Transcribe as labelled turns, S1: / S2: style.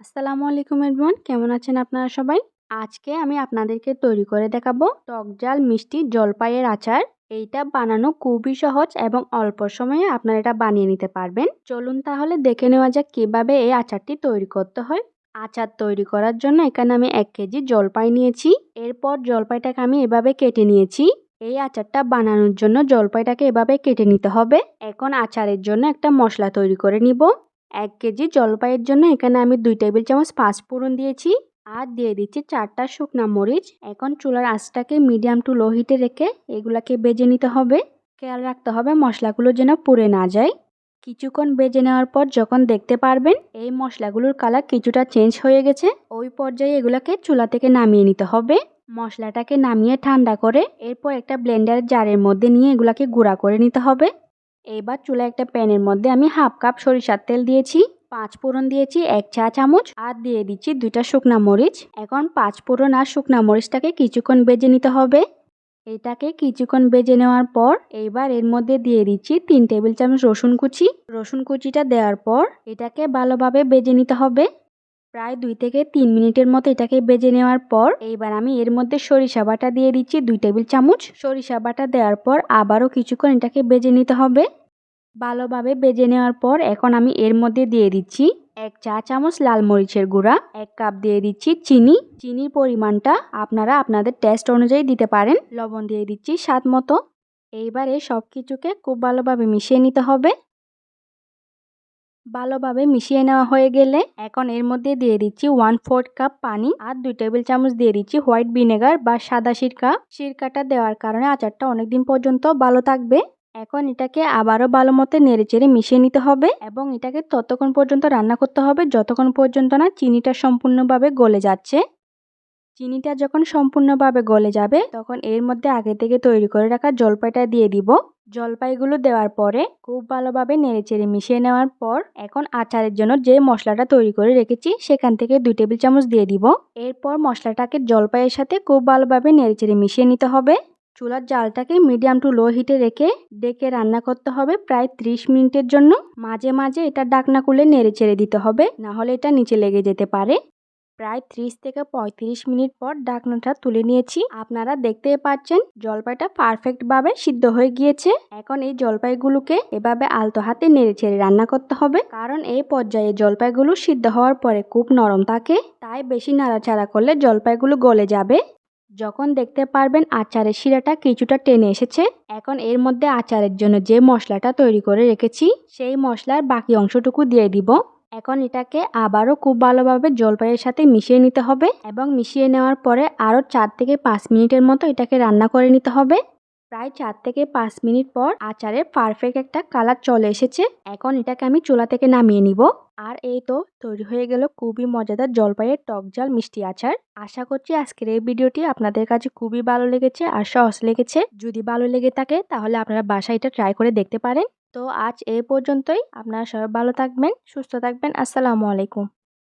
S1: আসসালামু আলাইকুম এভরিওয়ান, কেমন আছেন আপনারা সবাই? আজকে আমি আপনাদেরকে তৈরি করে দেখাবো টক জাল মিষ্টি জলপাইয়ের আচার। এইটা বানানো খুবই সহজ এবং অল্প সময়ে আপনারা এটা বানিয়ে নিতে পারবেন। চলুন তাহলে দেখে নেওয়া যাক কীভাবে এই আচারটি তৈরি করতে হয়। আচার তৈরি করার জন্য এখানে আমি এক কেজি জলপাই নিয়েছি। এরপর জলপাইটাকে আমি এভাবে কেটে নিয়েছি। এই আচারটা বানানোর জন্য জলপাইটাকে এভাবে কেটে নিতে হবে। এখন আচারের জন্য একটা মশলা তৈরি করে নিব। এক কেজি জলপাইয়ের জন্য এখানে আমি দুই টেবিল চামচ পাঁচফোড়ন দিয়েছি আর দিয়ে দিচ্ছি চারটা শুকনা মরিচ। এখন চুলার আঁচটাকে মিডিয়াম টু লো হিটে রেখে এগুলাকে বেজে নিতে হবে। খেয়াল রাখতে হবে মশলাগুলো যেন পুড়ে না যায়। কিছুক্ষণ বেজে নেওয়ার পর যখন দেখতে পারবেন এই মশলাগুলোর কালার কিছুটা চেঞ্জ হয়ে গেছে, ওই পর্যায়ে এগুলাকে চুলা থেকে নামিয়ে নিতে হবে। মশলাটাকে নামিয়ে ঠান্ডা করে এরপর একটা ব্লেন্ডার জারের মধ্যে নিয়ে এগুলাকে গুঁড়া করে নিতে হবে। এবার চুলা একটা প্যানের মধ্যে আমি হাফ কাপ সরিষার তেল দিয়েছি, পাঁচ ফোড়ন দিয়েছি, এক চা চামচ, আর দিয়ে দিচ্ছি দুইটা শুকনা মরিচ। এখন পাঁচ ফোড়ন আর শুকনা মরিচটাকে কিছুক্ষণ বেজে নিতে হবে। এটাকে কিছুক্ষণ বেজে নেওয়ার পর এইবার এর মধ্যে দিয়ে দিচ্ছি তিন টেবিল চামচ রসুন কুচি। রসুন কুচিটা দেওয়ার পর এটাকে ভালোভাবে বেজে নিতে হবে। প্রায় দুই থেকে তিন মিনিটের মতো এটাকে বেজে নেওয়ার পর এইবার আমি এর মধ্যে সরিষা বাটা দিয়ে দিচ্ছি দুই টেবিল চামচ। সরিষা বাটা দেওয়ার পর আবারও কিছুক্ষণ এটাকে বেজে নিতে হবে। ভালোভাবে বেজে নেওয়ার পর এখন আমি এর মধ্যে দিয়ে দিচ্ছি এক চা চামচ লাল মরিচের গুঁড়া, এক কাপ দিয়ে দিচ্ছি চিনি। চিনির পরিমাণটা আপনারা আপনাদের টেস্ট অনুযায়ী দিতে পারেন। লবণ দিয়ে দিচ্ছি স্বাদ মতো। এইবারে সব কিছুকে খুব ভালোভাবে মিশিয়ে নিতে হবে। ভালোভাবে মিশিয়ে নেওয়া হয়ে গেলে এখন এর মধ্যে দিয়ে দিচ্ছি ওয়ান ফোর্থ কাপ পানি আর দুই টেবিল চামচ দিয়ে দিচ্ছি হোয়াইট ভিনেগার বা সাদা সিরকা। সিরকাটা দেওয়ার কারণে আচারটা অনেকদিন পর্যন্ত ভালো থাকবে। এখন এটাকে আবারও ভালো মতো নেড়েচেড়ে মিশিয়ে নিতে হবে এবং এটাকে ততক্ষণ পর্যন্ত রান্না করতে হবে। যতক্ষণ পর্যন্ত না চিনিটা সম্পূর্ণভাবে গলে যাচ্ছে। চিনিটা যখন সম্পূর্ণভাবে গলে যাবে, তখন এর মধ্যে আগে থেকে তৈরি করে রাখা জলপাইটা দিয়ে দিব। জলপাইগুলো দেওয়ার পরে খুব ভালোভাবে নেড়েচেড়ে মিশিয়ে নেওয়ার পর এখন আচারের জন্য যে মশলাটা তৈরি করে রেখেছি, সেখান থেকে দুই টেবিল চামচ দিয়ে দিব। এরপর মশলাটাকে জলপাইয়ের সাথে খুব ভালোভাবে নেড়েচেড়ে মিশিয়ে নিতে হবে। চুলার জালটাকে মিডিয়াম টু লো হিটে রেখে ডেকে রান্না করতে হবে প্রায় 30 মিনিটের জন্য। মাঝে মাঝে এটা ডাকনা খুলে নেড়ে ছেড়ে দিতে হবে না হলে এটা নিচে লেগে যেতে পারে। প্রায় 30 থেকে 35 মিনিট পর ডাকনাটা তুলে নিয়েছি। আপনারা দেখতেই পাচ্ছেন, জলপাইটা পারফেক্টভাবে সিদ্ধ হয়ে গিয়েছে। এখন এই জলপাইগুলোকে এভাবে আলতো হাতে নেড়ে ছেড়ে রান্না করতে হবে। কারণ এই পর্যায়ে জলপাইগুলো সিদ্ধ হওয়ার পরে খুব নরম থাকে, তাই বেশি নাড়াচাড়া করলে জলপাইগুলো গলে যাবে। যখন দেখতে পারবেন আচারের শিরাটা কিছুটা টেনে এসেছে, এখন এর মধ্যে আচারের জন্য যে মশলাটা তৈরি করে রেখেছি, সেই মশলার বাকি অংশটুকু দিয়ে দিব। এখন এটাকে আবারও খুব ভালোভাবে জলপাইয়ের সাথে মিশিয়ে নিতে হবে এবং মিশিয়ে নেওয়ার পরে আরও চার থেকে পাঁচ মিনিটের মতো এটাকে রান্না করে নিতে হবে। প্রায় চার থেকে পাঁচ মিনিট পর আচারের পারফেক্ট একটা কালার চলে এসেছে। এখন এটাকে আমি চুলা থেকে নামিয়ে নিব। আর এই তো তৈরি হয়ে গেল খুবই মজাদার জলপাইয়ের টক জাল মিষ্টি আচার। আশা করছি আজকের এই ভিডিওটি আপনাদের কাছে খুবই ভালো লেগেছে আর সহজ লেগেছে। যদি ভালো লেগে থাকে তাহলে আপনারা বাসায় এটা ট্রাই করে দেখতে পারেন। তো আজ এ পর্যন্তই। আপনারা সবাই ভালো থাকবেন, সুস্থ থাকবেন। আসসালামু আলাইকুম।